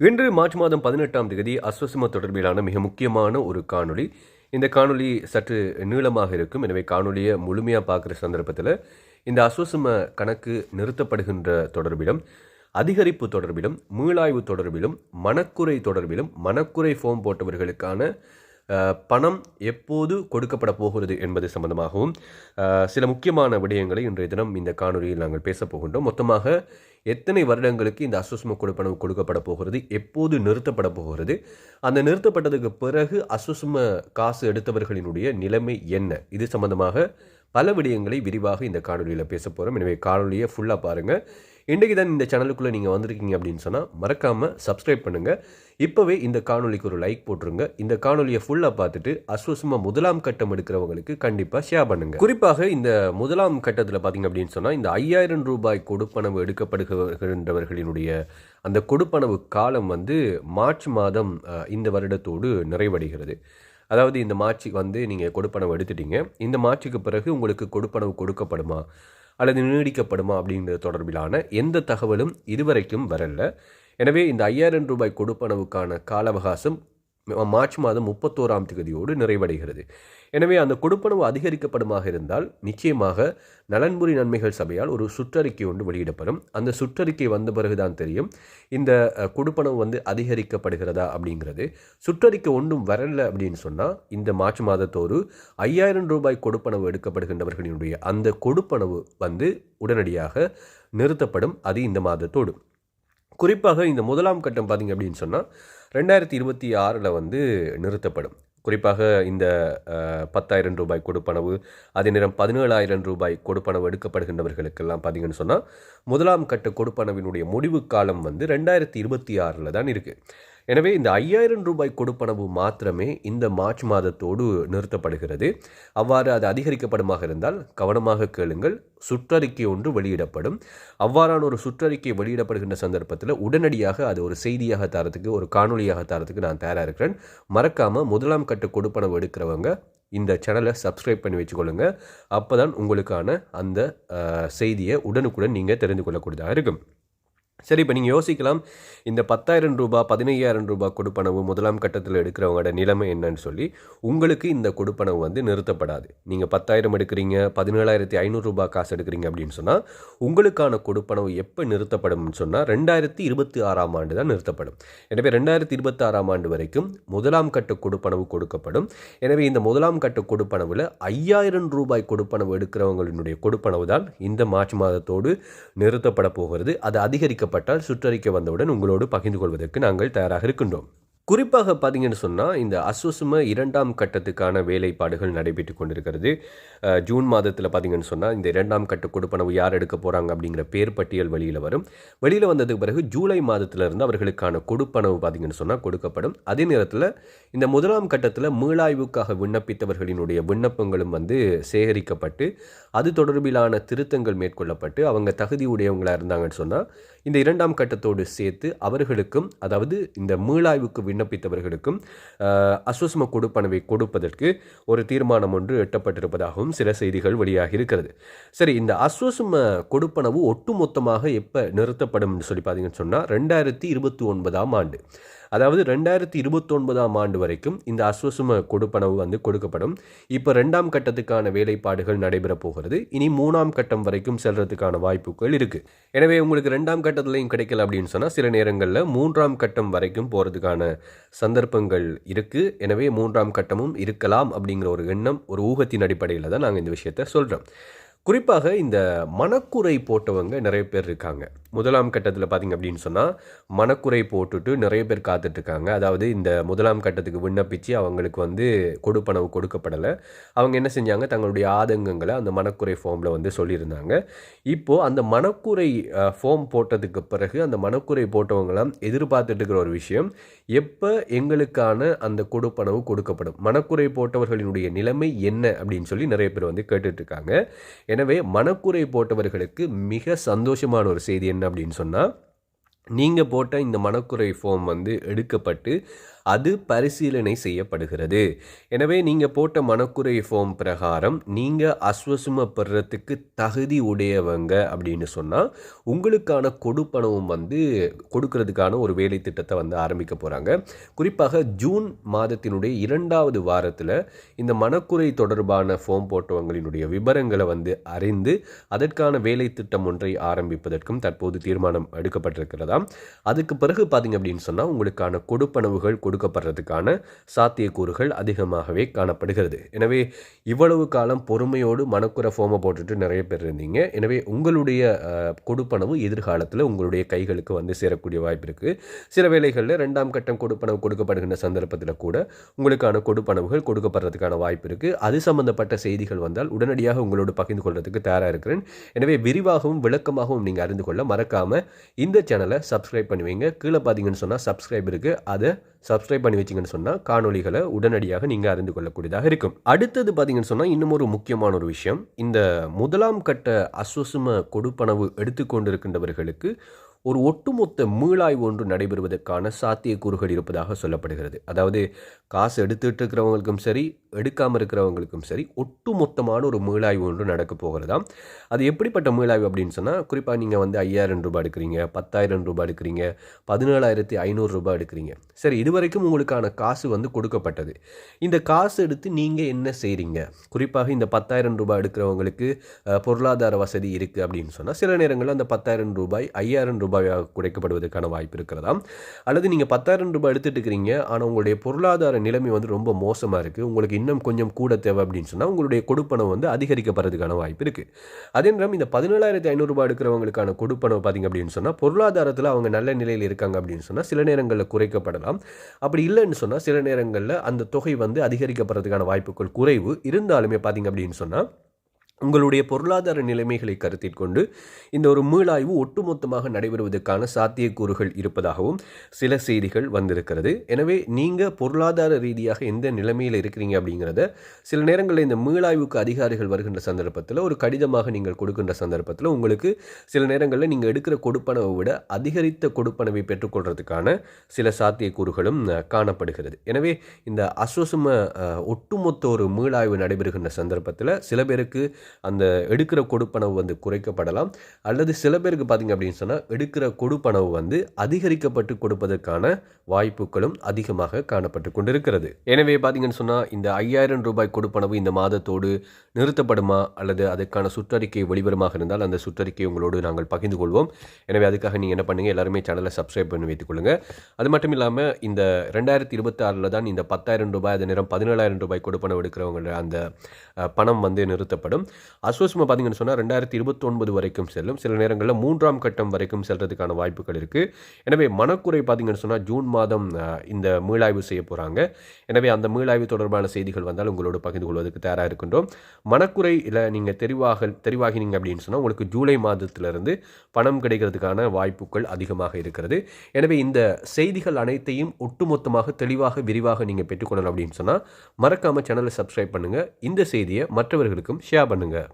இன்று மார்ச் மாதம் பதினெட்டாம் தேதி அஸ்வசம தொடர்பிலான மிக முக்கியமான ஒரு காணொளி. இந்த காணொளி சற்று நீளமாக இருக்கும். எனவே காணொலியை முழுமையாக பார்க்குற சந்தர்ப்பத்தில் இந்த அஸ்வசம கணக்கு நிறுத்தப்படுகின்ற தொடர்பிலும் அதிகரிப்பு தொடர்பிலும் மீளாய்வு தொடர்பிலும் மனக்குறை தொடர்பிலும் மனக்குறை ஃபோம் போட்டவர்களுக்கான பணம் எப்போது கொடுக்கப்பட போகிறது என்பது சம்பந்தமாகவும் சில முக்கியமான விடயங்களை இன்றைய தினம் இந்த காணொலியில் நாங்கள் பேசப் போகின்றோம். மொத்தமாக எத்தனை வருடங்களுக்கு இந்த அஸ்வஸ்ம கொடுப்பனவு கொடுக்கப்பட போகிறது எப்போது நிறுத்தப்பட போகிறது அந்த நிறுத்தப்பட்டதுக்கு பிறகு அஸ்வஸ்ம காசு எடுத்தவர்களினுடைய நிலைமை என்ன? இது சம்பந்தமாக பல விடயங்களை விரிவாக இந்த காணொலியில் பேச போகிறோம் எனவே காணொலியை ஃபுல்லாக பாருங்கள் இன்றைக்கு தான் இந்த சேனலுக்குள்ளே நீங்கள் வந்திருக்கீங்க அப்படின்னு சொன்னால் மறக்காமல் சப்ஸ்கிரைப் பண்ணுங்கள் இப்போவே இந்த காணொலிக்கு ஒரு லைக் போட்டுருங்க. இந்த காணொலியை ஃபுல்லாக பார்த்துட்டு அஸ்வசமாக முதலாம் கட்டம் எடுக்கிறவங்களுக்கு கண்டிப்பாக ஷேர் பண்ணுங்கள் குறிப்பாக இந்த முதலாம் கட்டத்தில் பார்த்தீங்க அப்படின்னு சொன்னால் இந்த ஐயாயிரம் ரூபாய் கொடுப்பனவு எடுக்கப்படுகின்றவர்களினுடைய அந்த கொடுப்பனவு காலம் வந்து மார்ச் மாதம் இந்த வருடத்தோடு நிறைவடைகிறது. அதாவது இந்த மார்ச்சுக்கு வந்து நீங்கள் கொடுப்பனவு எடுத்துட்டீங்க. இந்த மார்ச்சுக்கு பிறகு உங்களுக்கு கொடுப்பனவு கொடுக்கப்படுமா? அல்லது நீடிக்கப்படுமா அப்படிங்கிற தொடர்பிலான எந்த தகவலும் இதுவரைக்கும் வரல. எனவே இந்த ஐயாயிரம் ரூபாய் கொடுப்பனவுக்கான கால அவகாசம் மார்ச் மாதம் முப்பத்தோராம் தேதியோடு நிறைவடைகிறது. எனவே அந்த கொடுப்பனவு அதிகரிக்கப்படுமாக இருந்தால் நிச்சயமாக நலன்புரி நன்மைகள் சபையால் ஒரு சுற்றறிக்கை ஒன்று வெளியிடப்படும். அந்த சுற்றறிக்கை வந்த பிறகுதான் தெரியும் இந்த கொடுப்பனவு வந்து அதிகரிக்கப்படுகிறதா அப்படிங்கிறது. சுற்றறிக்கை ஒன்றும் வரல அப்படின்னு சொன்னால் இந்த மார்ச் மாதத்தோடு ஐயாயிரம் ரூபாய் கொடுப்பனவு எடுக்கப்படுகின்றவர்களினுடைய அந்த கொடுப்பனவு வந்து உடனடியாக நிறுத்தப்படும். அது இந்த மாதத்தோடு. குறிப்பாக இந்த முதலாம் கட்டம் பார்த்தீங்க அப்படின்னு சொன்னால் ரெண்டாயிரத்தி இருபத்தி ஆறில் வந்து நிறுத்தப்படும். குறிப்பாக இந்த பத்தாயிரம் ரூபாய் கொடுப்பனவு அதே நேரம் பதினேழாயிரம் ரூபாய் கொடுப்பனவு எடுக்கப்படுகின்றவர்களுக்கெல்லாம் பார்த்தீங்கன்னு சொன்னால் முதலாம் கட்ட கொடுப்பனவினுடைய முடிவு காலம் வந்து ரெண்டாயிரத்தி இருபத்தி ஆறில் தான் இருக்குது எனவே இந்த ஐயாயிரம் ரூபாய் கொடுப்பனவு மாத்திரமே இந்த மார்ச் மாதத்தோடு நிறுத்தப்படுகிறது. அவ்வாறு அது அதிகரிக்கப்படுமாக இருந்தால் கவனமாக கேளுங்கள். சுற்றறிக்கை ஒன்று வெளியிடப்படும். அவ்வாறான ஒரு சுற்றறிக்கை வெளியிடப்படுகின்ற சந்தர்ப்பத்தில் உடனடியாக அது ஒரு செய்தியாக தரத்துக்கு ஒரு காணொளியாக தரத்துக்கு நான் தயாராக இருக்கிறேன். மறக்காமல் முதலாம் கட்ட கொடுப்பனவு எடுக்கிறவங்க இந்த சேனலை சப்ஸ்கிரைப் பண்ணி வச்சுக்கொள்ளுங்க. அப்போ தான் உங்களுக்கான அந்த செய்தியை உடனுக்குடன் நீங்கள் தெரிந்து கொள்ளக்கூடியதாக இருக்கும். சரி இப்போ நீங்கள் யோசிக்கலாம். இந்த பத்தாயிரம் ரூபாய் பதினையாயிரம் ரூபாய் கொடுப்பனவு முதலாம் கட்டத்தில் எடுக்கிறவங்களோட நிலைமை என்னன்னு சொல்லி உங்களுக்கு இந்த கொடுப்பனவு வந்து நிறுத்தப்படாது. நீங்கள் பத்தாயிரம் எடுக்கிறீங்க பதினேழாயிரத்தி ஐநூறுரூபா காசு எடுக்கிறீங்க அப்படின்னு சொன்னால் உங்களுக்கான கொடுப்பனவு எப்போ நிறுத்தப்படும்னு சொன்னால் ரெண்டாயிரத்தி இருபத்தி ஆறாம் ஆண்டு தான் நிறுத்தப்படும். எனவே ரெண்டாயிரத்தி இருபத்தி ஆறாம் ஆண்டு வரைக்கும் முதலாம் கட்ட கொடுப்பனவு கொடுக்கப்படும். எனவே இந்த முதலாம் கட்ட கொடுப்பனவில் ஐயாயிரம் ரூபாய் கொடுப்பனவு எடுக்கிறவங்களினுடைய கொடுப்பனவு தான் இந்த மார்ச் மாதத்தோடு நிறுத்தப்பட போகிறது. அது அதிகரிக்கப்பட்டால் சுற்றறிக்கை வந்தவுடன் உங்களோடு பகிர்ந்து கொள்வதற்கு நாங்கள் தயாராக இருக்கின்றோம். குறிப்பாக பார்த்தீங்கன்னு சொன்னால் இந்த அஸ்வசும இரண்டாம் கட்டத்துக்கான வேலைப்பாடுகள் நடைபெற்று கொண்டிருக்கிறது. ஜூன் மாதத்தில் பார்த்தீங்கன்னு சொன்னால் இந்த இரண்டாம் கட்ட கொடுப்பனவு யார் எடுக்க போகிறாங்க அப்படிங்கிற பேர் பட்டியல் வெளியில் வரும். வெளியில் வந்ததுக்கு பிறகு ஜூலை மாதத்திலிருந்து அவர்களுக்கான கொடுப்பனவு பார்த்தீங்கன்னு சொன்னால் கொடுக்கப்படும். அதே நேரத்தில் இந்த முதலாம் கட்டத்தில் மீளாய்வுக்காக விண்ணப்பித்தவர்களினுடைய விண்ணப்பங்களும் வந்து சேகரிக்கப்பட்டு அது தொடர்பிலான திருத்தங்கள் மேற்கொள்ளப்பட்டு அவங்க தகுதி உடையவங்களாக இருந்தாங்கன்னு சொன்னால் இந்த இரண்டாம் கட்டத்தோடு சேர்த்து அவர்களுக்கும் அதாவது இந்த மீளாய்வுக்கு விண்ணப்பித்தவர்களுக்கும் ஆஹ், அஸ்வஸ்ம கொடுப்பனவை கொடுப்பதற்கு ஒரு தீர்மானம் ஒன்று எட்டப்பட்டிருப்பதாகவும் சில செய்திகள் வெளியாகி இருக்கிறது சரி இந்த அஸ்வஸ்ம கொடுப்பனவு ஒட்டுமொத்தமாக எப்போ நிறுத்தப்படும் சொல்லி பார்த்தீங்கன்னு சொன்னால் ரெண்டாயிரத்தி இருபத்தி ஒன்பதாம் ஆண்டு. அதாவது ரெண்டாயிரத்தி இருபத்தொன்பதாம் ஆண்டு வரைக்கும் இந்த அஸ்வசும கொடுப்பனவு வந்து கொடுக்கப்படும். இப்போ ரெண்டாம் கட்டத்துக்கான வேலைப்பாடுகள் நடைபெற போகிறது. இனி மூணாம் கட்டம் வரைக்கும் செல்றதுக்கான வாய்ப்புகள் இருக்குது எனவே உங்களுக்கு ரெண்டாம் கட்டத்துலையும் கிடைக்கல அப்படின்னு சொன்னால் சில நேரங்களில் மூன்றாம் கட்டம் வரைக்கும் போகிறதுக்கான சந்தர்ப்பங்கள் இருக்குது எனவே மூன்றாம் கட்டமும் இருக்கலாம் அப்படிங்கிற ஒரு எண்ணம் ஒரு ஊகத்தின் அடிப்படையில் தான் நாங்கள் இந்த விஷயத்த சொல்கிறோம் குறிப்பாக இந்த மனக்குறை போட்டவங்க நிறைய பேர் இருக்காங்க. முதலாம் கட்டத்தில் பார்த்தீங்க அப்படின்னு சொன்னால் மனக்குறை போட்டுட்டு நிறைய பேர் காத்துட்ருக்காங்க. அதாவது இந்த முதலாம் கட்டத்துக்கு விண்ணப்பித்து அவங்களுக்கு வந்து கொடுப்பனவு கொடுக்கப்படலை. அவங்க என்ன செஞ்சாங்க? தங்களுடைய ஆதங்கங்களை அந்த மனக்குறை ஃபார்மில் வந்து சொல்லியிருந்தாங்க. இப்போது அந்த மனக்குறை ஃபார்ம் போட்டதுக்கு பிறகு அந்த மனக்குறை போட்டவங்களாம் எதிர்பார்த்துட்டு இருக்கிற ஒரு விஷயம் எப்போ எங்களுக்கான அந்த கொடுப்பனவு கொடுக்கப்படும்? மனக்குறை போட்டவர்களினுடைய நிலைமை என்ன அப்படின்னு சொல்லி நிறைய பேர் வந்து கேட்டுட்ருக்காங்க. எனவே மனக்குறை போட்டவர்களுக்கு மிக சந்தோஷமான ஒரு செய்தி என்ன அப்படின்னு சொன்னால் நீங்கள் போட்ட இந்த மனக்குறை ஃபார்ம் வந்து எடுக்கப்பட்டு அது பரிசீலனை செய்யப்படுகிறது. எனவே நீங்கள் போட்ட மனக்குறை ஃபார்ம் பிரகாரம் நீங்கள் அஸ்வசுமப்படுறதுக்கு தகுதி உடையவங்க அப்படின்னு சொன்னால் உங்களுக்கான கொடுப்பனவும் வந்து கொடுக்கறதுக்கான ஒரு வேலை திட்டத்தை வந்து ஆரம்பிக்க போகிறாங்க குறிப்பாக ஜூன் மாதத்தினுடைய இரண்டாவது வாரத்தில் இந்த மனக்குறை தொடர்பான ஃபார்ம் போட்டவங்களினுடைய விவரங்களை வந்து அறிந்து அதற்கான வேலை திட்டம் ஒன்றை ஆரம்பிப்பதற்கும் தற்போது தீர்மானம் எடுக்கப்பட்டிருக்கிறதாம் அதுக்கு பிறகு பார்த்தீங்க அப்படின்னு சொன்னால் உங்களுக்கான கொடுப்பனவுகள் கொடுக்கப்படுறதுக்கான சாத்தியக்கூறுகள் அதிகமாகவே காணப்படுகிறது. எனவே இவ்வளவு காலம் பொறுமையோடு மனக்குற ஃபோமை போட்டுட்டு நிறைய பேர் இருந்தீங்க. எனவே உங்களுடைய கொடுப்பனவு எதிர்காலத்தில் உங்களுடைய கைகளுக்கு வந்து சேரக்கூடிய வாய்ப்பு இருக்குது சில வேளைகளில் ரெண்டாம் கட்டம் கொடுப்பனவு கொடுக்கப்படுகின்ற சந்தர்ப்பத்தில் கூட உங்களுக்கான கொடுப்பனவுகள் கொடுக்கப்படுறதுக்கான வாய்ப்பு இருக்குது அது சம்பந்தப்பட்ட செய்திகள் வந்தால் உடனடியாக உங்களோடு பகிர்ந்து கொள்றதுக்கு தயாராக இருக்கிறேன். எனவே விரிவாகவும் விளக்கமாகவும் நீங்கள் அறிந்து கொள்ள மறக்காமல் இந்த சேனலை சப்ஸ்கிரைப் பண்ணுவீங்க. கீழே பார்த்தீங்கன்னு சொன்னால் சப்ஸ்கிரைப் இருக்குது அதை சப்ஸ்கிரைப் பண்ணி வச்சிங்கன்னு சொன்னால் காணொளிகளை உடனடியாக நீங்கள் அறிந்து கொள்ளக்கூடியதாக இருக்கும். அடுத்தது பார்த்தீங்கன்னு சொன்னால் இன்னும் ஒரு முக்கியமான ஒரு விஷயம். இந்த முதலாம் கட்ட அஸ்வசும கொடுப்பனவு எடுத்துக்கொண்டிருக்கின்றவர்களுக்கு ஒரு ஒட்டுமொத்த மீளாய்வு ஒன்று நடைபெறுவதற்கான சாத்தியக்கூறுகள் இருப்பதாக சொல்லப்படுகிறது. அதாவது காசு எடுத்துட்டு இருக்கிறவங்களுக்கும் சரி எடுக்காமல் இருக்கிறவங்களுக்கும் சரி ஒட்டுமொத்தமான ஒரு மீளாய்வு ஒன்று நடக்க போகிறதா அது எப்படிப்பட்ட மீளாய்வு அப்படின்னு சொன்னால் குறிப்பாக நீங்கள் வந்து ஐயாயிரம் ரூபாய் எடுக்கிறீங்க பத்தாயிரம் ரூபாய் எடுக்கிறீங்க பதினேழாயிரத்தி ஐநூறுரூபா எடுக்கிறீங்க. சரி இதுவரைக்கும் உங்களுக்கான காசு வந்து கொடுக்கப்பட்டது. இந்த காசு எடுத்து நீங்கள் என்ன செய்கிறீங்க குறிப்பாக இந்த பத்தாயிரம் ரூபாய் எடுக்கிறவங்களுக்கு பொருளாதார வசதி இருக்குது அப்படின்னு சொன்னால் சில நேரங்களில் அந்த பத்தாயிரம் ரூபாய் ஐயாயிரம் ரூபாயாக குறைக்கப்படுவதற்கான வாய்ப்பு இருக்கிறதா அல்லது நீங்கள் பத்தாயிரம் ரூபாய் எடுத்துட்டு இருக்கிறீங்க ஆனால் உங்களுடைய பொருளாதார நிலைமை வந்து ரொம்ப மோசமாக இருக்குது உங்களுக்கு இன்னும் கொஞ்சம் கூட தேவை அப்படின்னு சொன்னால் உங்களுடைய கொடுப்பனவு வந்து அதிகரிக்கப்படுறதுக்கான வாய்ப்பு இருக்குது அதே நேரம் இந்த பதினேழாயிரத்தி ஐநூறுரூபா எடுக்கிறவங்களுக்கான கொடுப்பனவு பார்த்தீங்க அப்படின்னு சொன்னால் பொருளாதாரத்தில் அவங்க நல்ல நிலையில் இருக்காங்க அப்படின்னு சொன்னால் சில நேரங்களில் குறைக்கப்படலாம். அப்படி இல்லைன்னு சொன்னால் சில நேரங்களில் அந்த தொகை வந்து அதிகரிக்கப்படுறதுக்கான வாய்ப்புகள் குறைவு. இருந்தாலுமே பார்த்தீங்க அப்படின்னு சொன்னால் உங்களுடைய பொருளாதார நிலைமைகளை கருத்தில் கொண்டு இந்த ஒரு மீளாய்வு ஒட்டுமொத்தமாக நடைபெறுவதற்கான சாத்தியக்கூறுகள் இருப்பதாகவும் சில செய்திகள் வந்திருக்கிறது. எனவே நீங்கள் பொருளாதார ரீதியாக எந்த நிலைமையில் இருக்கிறீங்க அப்படிங்கிறத சில நேரங்களில் இந்த மீளாய்வுக்கு அதிகாரிகள் வருகின்ற சந்தர்ப்பத்தில் ஒரு கடிதமாக நீங்கள் கொடுக்கின்ற சந்தர்ப்பத்தில் உங்களுக்கு சில நேரங்களில் நீங்கள் எடுக்கிற கொடுப்பனவை விட அதிகரித்த கொடுப்பனவை பெற்றுக்கொள்றதுக்கான சில சாத்தியக்கூறுகளும் காணப்படுகிறது. எனவே இந்த அஸ்வசும ஒட்டுமொத்த ஒரு மீளாய்வு நடைபெறுகின்ற சந்தர்ப்பத்தில் சில பேருக்கு அந்த எடுக்கிற கொடுப்பனவு வந்து குறைக்கப்படலாம். அல்லது சில பேருக்கு பார்த்தீங்க அப்படின்னு சொன்னால் எடுக்கிற கொடுப்பனவு வந்து அதிகரிக்கப்பட்டு கொடுப்பதற்கான வாய்ப்புகளும் அதிகமாக காணப்பட்டு கொண்டிருக்கிறது. எனவே பார்த்தீங்கன்னு சொன்னால் இந்த ஐயாயிரம் ரூபாய் கொடுப்பனவு இந்த மாதத்தோடு நிறுத்தப்படுமா? அல்லது அதற்கான சுற்றறிக்கை வெளிவருமாக இருந்தால் அந்த சுற்றறிக்கை உங்களோடு நாங்கள் பகிர்ந்து கொள்வோம். எனவே அதுக்காக நீங்கள் என்ன பண்ணுங்கள் எல்லாருமே சேனலை சப்ஸ்கிரைப் பண்ணி வைத்துக் கொள்ளுங்கள் அது மட்டும் இல்லாமல் இந்த ரெண்டாயிரத்தி இருபத்தி ஆறில் தான் இந்த பத்தாயிரம் ரூபாய் அது நேரம் பதினேழாயிரம் ரூபாய் கொடுப்பனவு எடுக்கிறவங்கள அந்த பணம் வந்து நிறுத்தப்படும். அஸ்வஸ்மா பார்த்தீங்கன்னு சொன்னால் ரெண்டாயிரத்தி இருபத்தொன்பது வரைக்கும் செல்லும். சில நேரங்களில் மூன்றாம் கட்டம் வரைக்கும் செல்றதுக்கான வாய்ப்புகள் இருக்குது எனவே மனக்குறை பார்த்தீங்கன்னு சொன்னால் ஜூன் மாதம் இந்த மீளாய்வு செய்ய போகிறாங்க எனவே அந்த மீளாய்வு தொடர்பான செய்திகள் வந்தால் உங்களோடு பகிர்ந்து கொள்வதற்கு தயாராக இருக்கின்றோம். மனக்குறை இல்லை நீங்கள் தெரிவாக தெரிவாகினீங்க அப்படின்னு சொன்னால் உங்களுக்கு ஜூலை மாதத்திலிருந்து பணம் கிடைக்கிறதுக்கான வாய்ப்புகள் அதிகமாக இருக்கிறது. எனவே இந்த செய்திகள் அனைத்தையும் ஒட்டுமொத்தமாக தெளிவாக விரிவாக நீங்கள் பெற்றுக்கொள்ளணும் அப்படின்னு சொன்னால் மறக்காமல் சேனலை சப்ஸ்கிரைப் பண்ணுங்கள் இந்த செய்தியை மற்றவர்களுக்கும் ஷேர் பண்ணுங்கள்